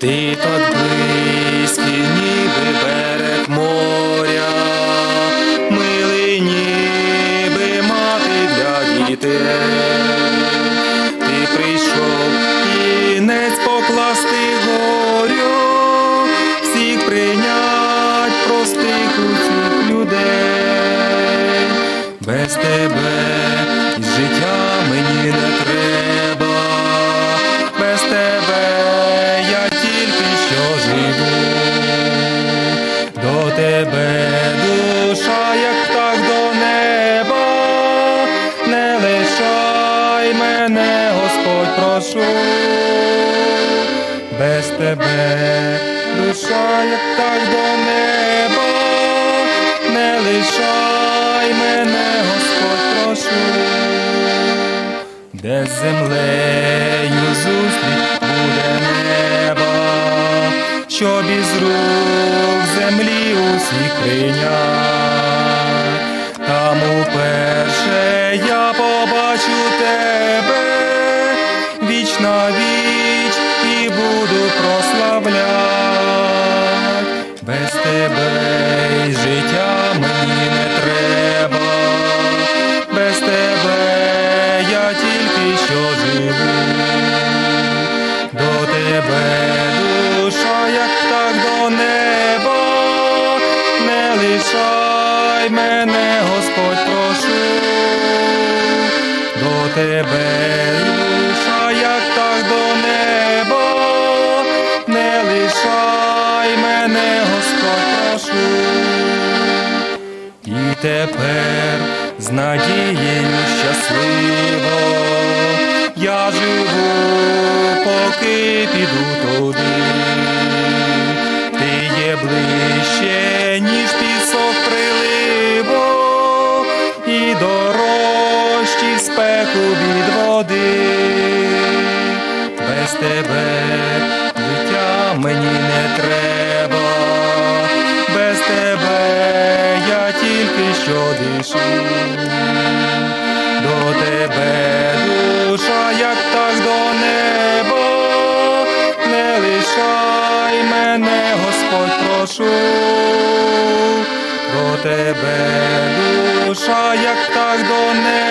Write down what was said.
Ти так близький, ніби берег моря, милий ніби мати для дітей, ти прийшов кінець покласти горю, всіх прийнять простих усіх людей. Без тебе життя. Тебе душа, як птах до неба, не лишай мене, Господь, прошу, без тебе душа, як птах до неба, не лишай мене, Господь, прошу, де землею зустріч буде неба, щоб із рук землі усіх прийнять. Там уперше я побачу тебе віч на віч і буду прославляти Без тебе життя мене, Господь, прошу, до тебе душа, як птах до неба, не лишай мене, Господь, прошу. І тепер з надією щасливо я живу, поки піду туди. Ти є ближче, тебе життя мені не треба, без тебе я тільки що дишу, до тебе душа, як так до неба, не лишай мене, Господь, прошу, до тебе душа, як так до неба,